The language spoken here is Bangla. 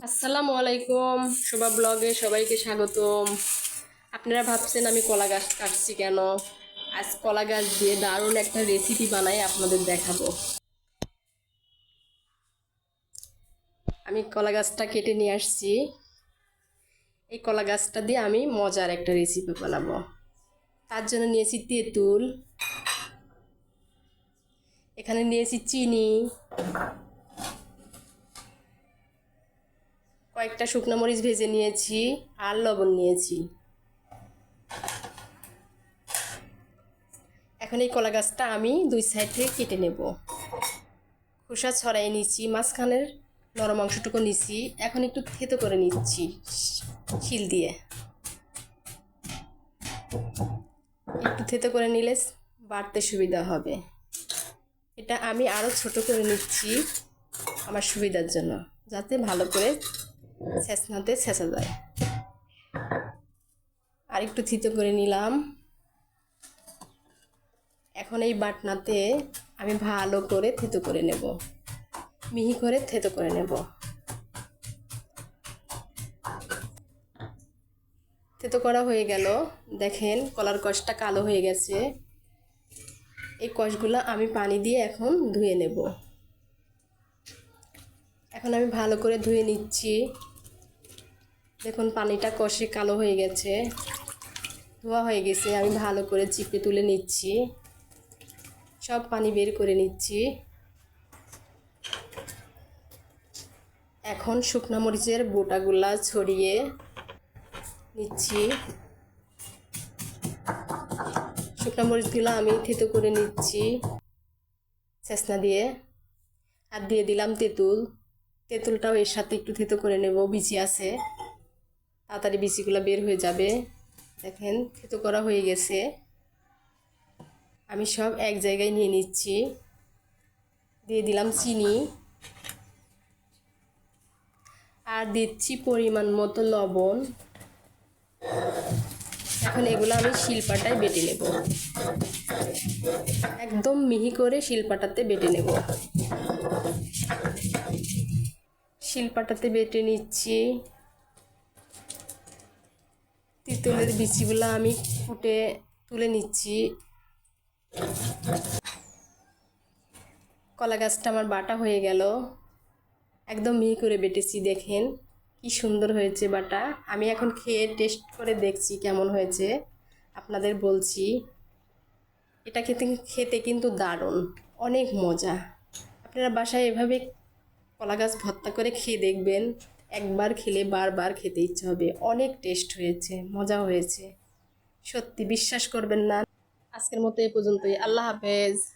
আসসালামু আলাইকুম, শোভা ব্লগে সবাইকে স্বাগতম। আপনারা ভাবছেন আমি কলা গাছ কাটছি কেন? আজ কলা গাছ দিয়ে দারুণ একটা রেসিপি বানাই আপনাদের দেখাবো। আমি কলা গাছটা কেটে নিয়ে আসছি। এই কলা গাছটা দিয়ে আমি মজার একটা রেসিপি বানাবো। তার জন্য নিয়েছি তেঁতুল, এখানে নিয়েছি চিনি কয়েকটা শুকনো মরিচ ভেজে নিয়েছি আর লবণ নিয়েছি। এখন এই কলা গাছটা আমি দুই সাইড থেকে কেটে নেব। খোসা ছড়াই নিচ্ছি মাঝখানের নরম অংশটুকু নিচ্ছি এখন একটু থেতো করে নিচ্ছি শিল দিয়ে। একটু থেতো করে নিলে বাড়তে সুবিধা হবে। এটা আমি আরও ছোট করে নিচ্ছি আমার সুবিধার জন্য, যাতে ভালো করে ছেঁচনাতে ছেঁচা যায়। আর একটু থিতো করে নিলাম। এখন এই বাটনাতে আমি ভালো করে থেতো করে নেব। মিহি করে থেতো করে নেব। থেতো করা হয়ে গেল। দেখেন কলার কষটা কালো হয়ে গেছে। এই কষগুলো আমি পানি দিয়ে এখন ধুয়ে নেব। এখন আমি ভালো করে ধুয়ে নিচ্ছি। দেখুন, পানিটা কষে কালো হয়ে গেছে। ধোয়া হয়ে গেছে, আমি ভালো করে চিপে তুলে নিচ্ছি। সব পানি বের করে নিচ্ছি। এখন শুকনা মরিচের বোটাগুলা ছড়িয়ে নিচ্ছি। শুকনা মরিচগুলো আমি থেতো করে নিচ্ছি চেসনা দিয়ে। আর দিয়ে দিলাম তেঁতুল। তেঁতুলটাও এর সাথে একটু থেতো করে নেব, বিচি আছে। তাড়াতাড়ি বিচিগুলো বের হয়ে যাবে। দেখেন, থেতো করা হয়ে গেছে। আমি সব এক জায়গায় নিয়ে নিচ্ছি। দিয়ে দিলাম চিনি। আর দিচ্ছি পরিমাণ মতো লবণ। এখন এগুলো আমি শিলপাটায় বেটে নেব। একদম মিহি করে শিলপাটাতে বেটে নেব। শিলপাটাতে বেটে নিচ্ছি। তিতুলের বিচিগুলো আমি ফুটে তুলে নিচ্ছি। কলা গাছটা আমার বাটা হয়ে গেল। একদম মিহি করে বেটেছি, দেখেন কি সুন্দর হয়েছে বাটা। আমি এখন খেয়ে টেস্ট করে দেখছি কেমন হয়েছে। আপনাদের বলছি, এটা খেতে খেতে কিন্তু দারুণ, অনেক মজা। আপনারা বাসায় এভাবে কলা গাছ ভর্তা করে খেয়ে দেখবেন। একবার খেলে বারবার খেতে ইচ্ছে হবে। অনেক টেস্ট হয়েছে, মজা হয়েছে। সত্যি বিশ্বাস করবেন না। আজকের মতো এ পর্যন্তই। আল্লাহ হাফেজ।